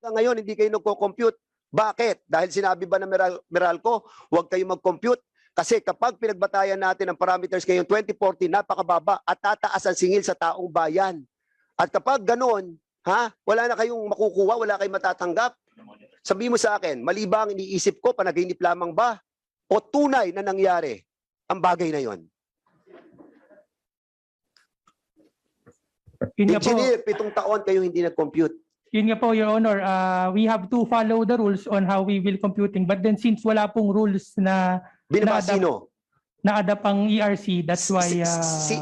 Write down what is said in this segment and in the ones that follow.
Ngayon, hindi kayo nagko-compute. Bakit? Dahil sinabi ba ng Meral- Meralco, huwag kayo mag-compute. Kasi kapag pinagbatayan natin ang parameters ngayon 2040, napakababa at tataas ang singil sa taong bayan. At kapag ganon, ha, wala na kayong makukuha, wala kayong matatanggap. Sabi mo sa akin, mali ba ang iniisip ko, panaginip lamang ba? O tunay na nangyari ang bagay na yon? Engineer, pitong taon kayo hindi nag-compute. Yun nga po, Your Honor, uh, we have to follow the rules on how we will computing. But then since wala pong rules na Binaba Na-adapt- ang ERC, that's why uh, si-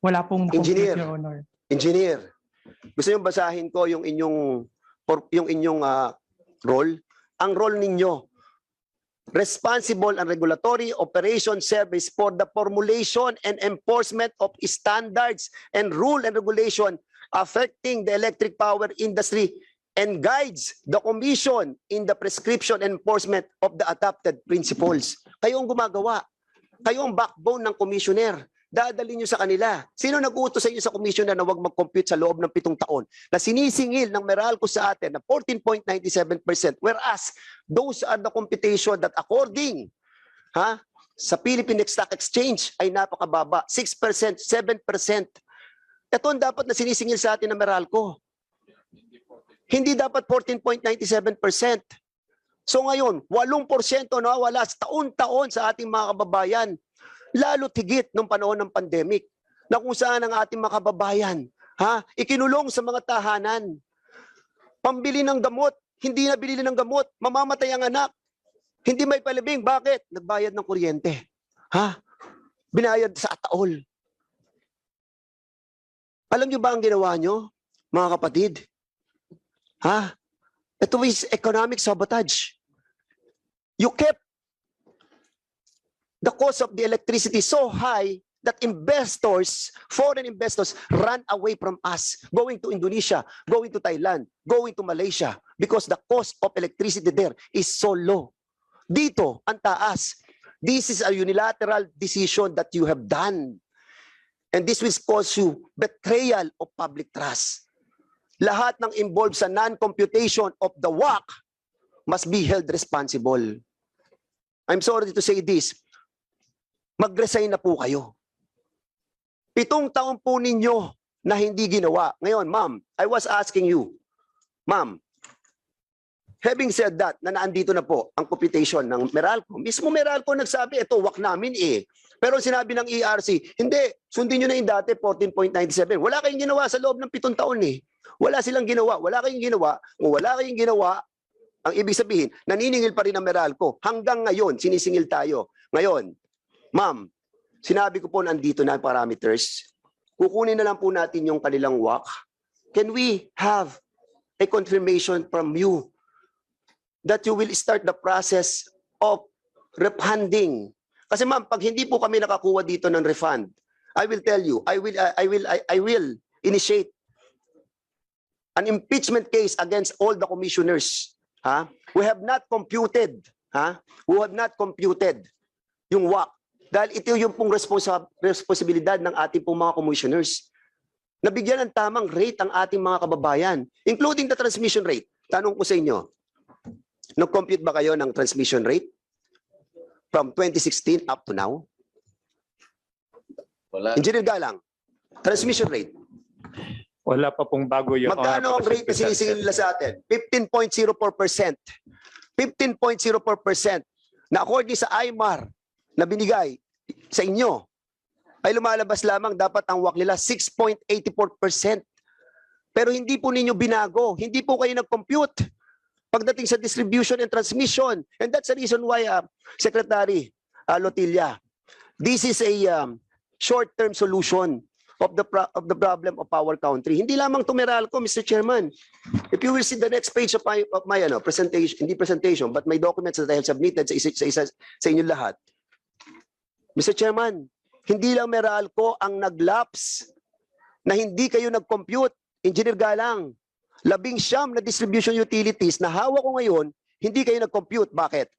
wala pong Engineer. Your Honor. Engineer, gusto niyo basahin ko yung inyong yung inyong ah, role? Ang role ninyo, responsible and regulatory operation service for the formulation and enforcement of standards and rule and regulation affecting the electric power industry and guides the commission in the prescription enforcement of the adopted principles. Kayo ang gumagawa. Kayo ang backbone ng commissioner dadalhin nyo sa kanila. Sino nag-uutos sa inyo sa commissioner na huwag mag-compute sa loob ng pitong taon? Na sinisingil ng Meralco sa atin na 14.97% whereas those are the computation that according ha, sa Philippine Stock Exchange ay napakababa. 6%, 7%. Ito ang dapat na sinisingil sa atin ng Meralco. Hindi dapat 14.97%. So ngayon, 8% nawawala sa taon-taon sa ating mga kababayan lalo tigit nung panahon ng pandemic na kung saan ang ating mga kababayan ha, ikinulong sa mga tahanan. Pambili ng gamot, hindi na binili ng gamot, mamamatay ang anak. Hindi may palibing, bakit? Nagbayad ng kuryente. Ha? Binayad sa ataol. Alam niyo ba ang ginawa niyo, mga kapatid? Ha? Ito is economic sabotage. You kept the cost of the electricity so high that investors, foreign investors, run away from us, going to Indonesia, going to Thailand, going to Malaysia, because the cost of electricity there is so low. Dito, ang taas. This is a unilateral decision that you have done. And this will cause you betrayal of public trust. Lahat ng involved sa non-computation of the WAC must be held responsible. I'm sorry to say this, mag-resign na po kayo. Pitong taon po ninyo na hindi ginawa. Ngayon, ma'am, I was asking you, ma'am, having said that, na naandito na po ang computation ng Meralco, mismo Meralco nagsabi, ito, wak namin eh. Pero sinabi ng ERC, hindi, sundin nyo na yung dati, 14.97. Wala kayong ginawa sa loob ng pitong taon eh. Wala silang ginawa. Wala kayong ginawa. Kung wala kayong ginawa, ang ibig sabihin, naniningil pa rin ang Meralco. Hanggang ngayon, sinisingil tayo. Ngayon, ma'am, sinabi ko po nandito na parameters. Kukunin na lang po natin yung kanilang WAC. Can we have a confirmation from you that you will start the process of refunding? Kasi ma'am, pag hindi po kami nakakuha dito ng refund, I will tell you, I will I will I, I will initiate an impeachment case against all the commissioners. Ha? We have not computed, ha? We have not computed yung WAC. Dahil ito yung pong responsibilidad ng ating pong mga commissioners. Nabigyan ng tamang rate ang ating mga kababayan, including the transmission rate. Tanong ko sa inyo, nag-compute ba kayo ng transmission rate from 2016 up to now? Wala. Engineer Galang, transmission rate. Wala pa pong bago yung Magkano ang rate na sinisingil nila sa atin? 15.04%. 15.04% na according sa IMAR na binigay sa inyo ay lumalabas lamang dapat ang WAC nila 6.84%. Pero hindi po ninyo binago. Hindi po kayo nag-compute pagdating sa distribution and transmission. And that's the reason why, uh, Secretary uh, Lotilla, this is a um, short-term solution of the of the problem of our country. Hindi lamang to Meralco, Mr. Chairman. If you will see the next page of my, of my ano, presentation, hindi presentation, but my documents that I have submitted sa isa, sa, sa inyo lahat. Mr. Chairman, hindi lang Meralco ang naglaps na hindi kayo nag-compute. Engineer Galang, labing siyam na distribution utilities na hawak ko ngayon, hindi kayo nag-compute. Bakit?